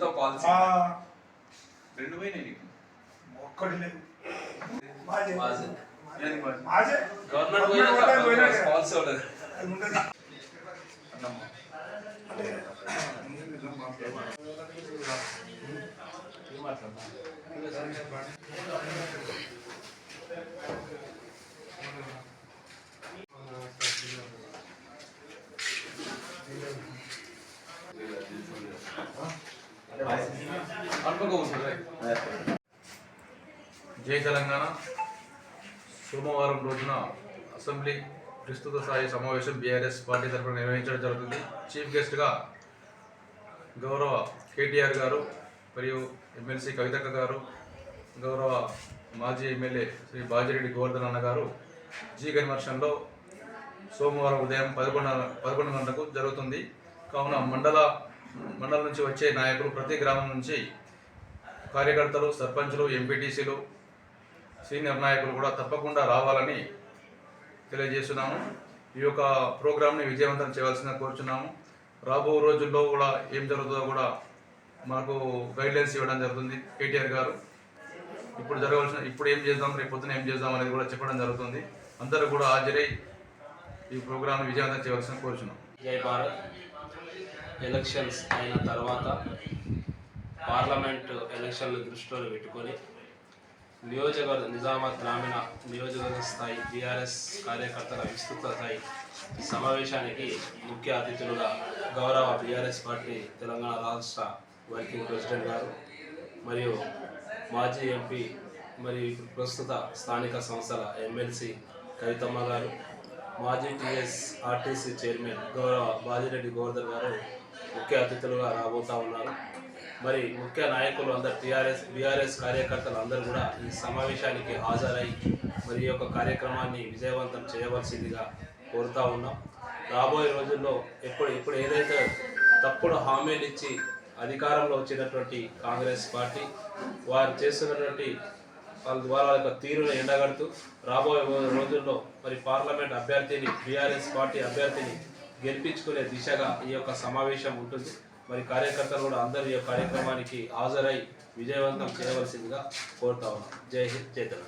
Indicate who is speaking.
Speaker 1: కొత్త పాలసీ
Speaker 2: ఆ,
Speaker 1: రెండు పోయినాయి నీకు
Speaker 2: ఒక్కటి లేదు మాజీ.
Speaker 3: మాజీ.
Speaker 1: ఏంది మరి?
Speaker 2: మాజీ.
Speaker 3: గవర్నమెంట్
Speaker 2: గవర్నమెంట్
Speaker 3: పోయినాక
Speaker 2: పోయినాక పోయినాక.
Speaker 1: పాలసీ ఉండదు
Speaker 2: అది ఉండదు.
Speaker 4: జై తెలంగాణ. సోమవారం రోజున అసెంబ్లీ విస్తృత స్థాయి సమావేశం బీఆర్ఎస్ పార్టీ తరఫున నిర్వహించడం జరుగుతుంది. చీఫ్ గెస్ట్గా గౌరవ కేటీఆర్ గారు మరియు ఎమ్మెల్సీ కవితక్క గారు గౌరవ మాజీ ఎమ్మెల్యే శ్రీ బాజిరెడ్డి గోవర్ధన్ అన్న గారు జీ కన్వర్షన్లో సోమవారం ఉదయం పదకొండు పదకొండు గంటలకు జరుగుతుంది. కావున మండల మండలం నుంచి వచ్చే నాయకులు ప్రతి గ్రామం నుంచి కార్యకర్తలు సర్పంచులు ఎంపీటీసీలు సీనియర్ నాయకులు కూడా తప్పకుండా రావాలని తెలియజేస్తున్నాము. ఈ యొక్క ప్రోగ్రామ్ని విజయవంతం చేయాల్సిన కోరుచున్నాము. రాబో రోజుల్లో కూడా ఏం జరుగుతుందో కూడా మనకు గైడ్లైన్స్ ఇవ్వడం జరుగుతుంది కేటీఆర్ గారు. ఇప్పుడు జరగవలసిన ఇప్పుడు ఏం చేద్దాం రేపు పొద్దున ఏం చేద్దాం అనేది కూడా చెప్పడం జరుగుతుంది. అందరూ కూడా హాజరై ఈ ప్రోగ్రామ్ని విజయవంతం చేయవలసిన కోరుచున్నాం
Speaker 3: జై భారత్. ఎలక్షన్స్ అయిన తర్వాత పార్లమెంట్ ఎలక్షన్లు దృష్టిలో పెట్టుకొని నియోజకవర్గ నిజామాబాద్ గ్రామీణ నియోజకవర్గ స్థాయి బీఆర్ఎస్ కార్యకర్తల విస్తృత స్థాయి సమావేశానికి ముఖ్య అతిథులుగా గౌరవ బీఆర్ఎస్ పార్టీ తెలంగాణ రాష్ట్ర వర్కింగ్ ప్రెసిడెంట్ గారు మరియు మాజీ ఎంపీ మరియు ప్రస్తుత స్థానిక సంస్థల ఎమ్మెల్సీ కవితమ్మ గారు మాజీ టీఎస్ ఆర్టీసీ చైర్మన్ గౌరవ బాజిరెడ్డి గోవర్ధన్ గారు ముఖ్య అతిథులుగా రాబోతా ఉన్నారు. మరి ముఖ్య నాయకులు అందరు టీఆర్ఎస్ బీఆర్ఎస్ కార్యకర్తలు అందరూ కూడా ఈ సమావేశానికి హాజరై మరి ఈ యొక్క కార్యక్రమాన్ని విజయవంతం చేయవలసిందిగా కోరుతా ఉన్నాం. రాబోయే రోజుల్లో ఎప్పుడు ఇప్పుడు ఏదైతే తప్పుడు హామీలు ఇచ్చి అధికారంలో వచ్చినటువంటి కాంగ్రెస్ పార్టీ వారు చేస్తున్నటువంటి వాళ్ళ ద్వారా వాళ్ళ యొక్క తీరును ఎండగడుతూ రాబోయే రోజుల్లో మరి పార్లమెంట్ అభ్యర్థిని బీఆర్ఎస్ పార్టీ అభ్యర్థిని గెలిపించుకునే దిశగా ఈ యొక్క సమావేశం ఉంటుంది. మరి కార్యకర్తలు కూడా అందరూ ఈ యొక్క కార్యక్రమానికి హాజరై విజయవంతం చేయవలసిందిగా కోరుతా ఉన్నాం. జై హింద్ జై తెలంగాణ.